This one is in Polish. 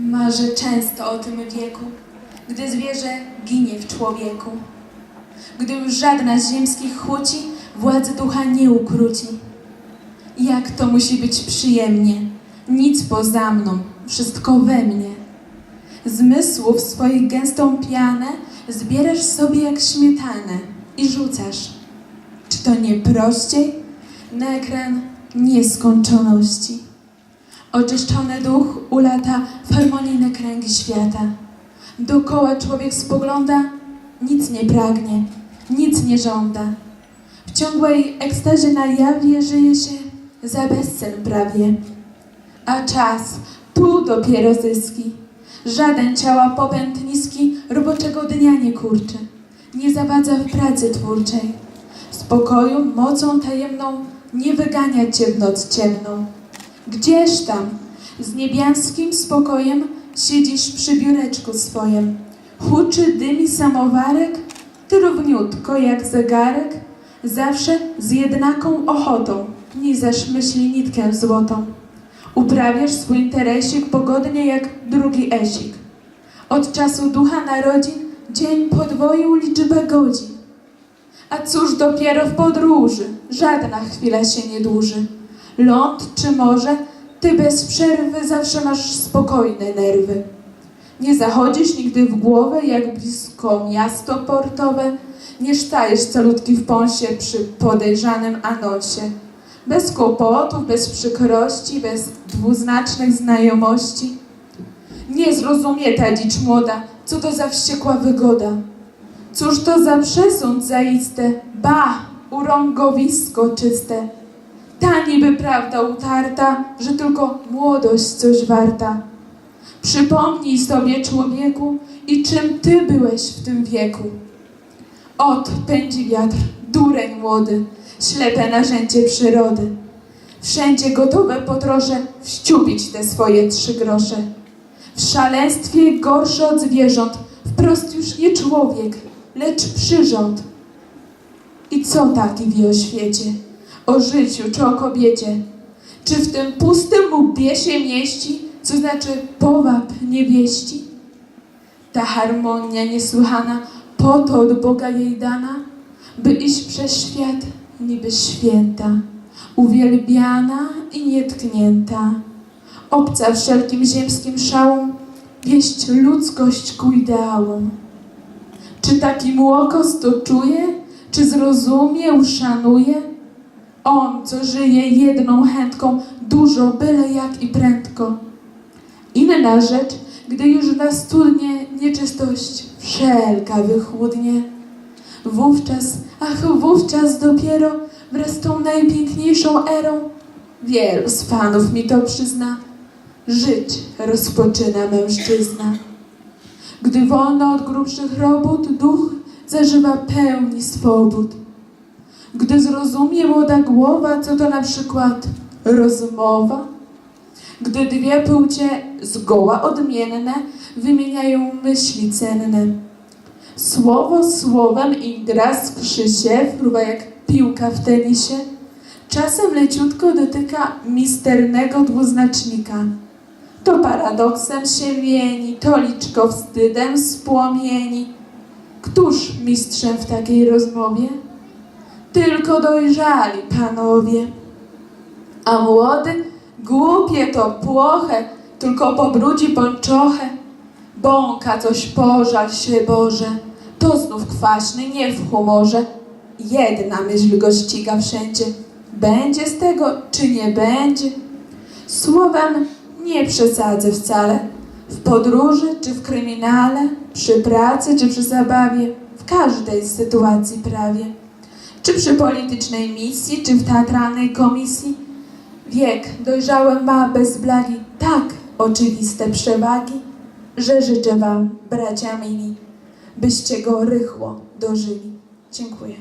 Marzę często o tym wieku, gdy zwierzę ginie w człowieku, gdy już żadna z ziemskich chuci władzy ducha nie ukróci. Jak to musi być przyjemnie, nic poza mną, wszystko we mnie. Zmysłów swoich gęstą pianę zbierasz sobie jak śmietanę i rzucasz. Czy to nie prościej? Na ekran nieskończoności. Oczyszczony duch ulata w harmonijne kręgi świata. Dokoła człowiek spogląda, nic nie pragnie, nic nie żąda. W ciągłej ekstazie na jawie żyje się za bezcen prawie. A czas, tu dopiero zyski. Żaden ciała popęd niski roboczego dnia nie kurczy. Nie zawadza w pracy twórczej. Spokoju, mocą tajemną nie wygania cię w noc ciemną. Gdzież tam, z niebiańskim spokojem siedzisz przy biureczku swojem. Huczy dymi samowarek, ty równiutko jak zegarek, zawsze z jednaką ochotą, nizasz myśli nitkę złotą. Uprawiasz swój interesik pogodnie jak drugi esik. Od czasu ducha narodzin dzień podwoił liczbę godzin. A cóż dopiero w podróży, żadna chwila się nie dłuży. Ląd czy morze, ty bez przerwy zawsze masz spokojne nerwy. Nie zachodzisz nigdy w głowę, jak blisko miasto portowe, nie stajesz calutki w pąsie przy podejrzanym anonsie. Bez kłopotów, bez przykrości, bez dwuznacznych znajomości. Nie zrozumie ta dzicz młoda, co to za wściekła wygoda. Cóż to za przesąd zaiste, ba, urągowisko czyste. Ta niby prawda utarta, że tylko młodość coś warta. Przypomnij sobie, człowieku, i czym ty byłeś w tym wieku. Ot pędzi wiatr, dureń młody, ślepe narzędzie przyrody. Wszędzie gotowe podroże wściupić te swoje trzy grosze. W szaleństwie gorsze od zwierząt, wprost już nie człowiek, lecz przyrząd. I co taki wie o świecie, o życiu czy o kobiecie? Czy w tym pustym łbie się mieści, co znaczy powab niewieści? Ta harmonia niesłychana, po to od Boga jej dana, by iść przez świat niby święta, uwielbiana i nietknięta, obca wszelkim ziemskim szałom, wieść ludzkość ku ideałom. Czy taki młokos to czuje, czy zrozumie, uszanuje? On, co żyje jedną chętką, dużo, byle jak i prędko. Inna rzecz, gdy już na studnie nieczystość wszelka wychłodnie. Wówczas, ach, wówczas dopiero wraz z tą najpiękniejszą erą, wielu z panów mi to przyzna, żyć rozpoczyna mężczyzna. Gdy wolno od grubszych robót duch zażywa pełni swobód. Gdy zrozumie młoda głowa, co to na przykład rozmowa, gdy dwie płcie zgoła odmienne wymieniają myśli cenne. Słowo słowem i draskszy się, fruwa jak piłka w tenisie, czasem leciutko dotyka misternego dwuznacznika. To paradoksem się mieni, to liczko wstydem spłomieni. Któż mistrzem w takiej rozmowie? Tylko dojrzali panowie. A młody, głupie to płoche, tylko pobrudzi pończochę. Bąka coś pożal się Boże, to znów kwaśny, nie w humorze. Jedna myśl go ściga wszędzie. Będzie z tego, czy nie będzie? Słowem nie przesadzę wcale. W podróży czy w kryminale, przy pracy czy przy zabawie, w każdej sytuacji prawie. Czy przy politycznej misji, czy w teatralnej komisji, wiek dojrzały ma bez blagi tak oczywiste przewagi, że życzę Wam, bracia mili, byście go rychło dożyli. Dziękuję.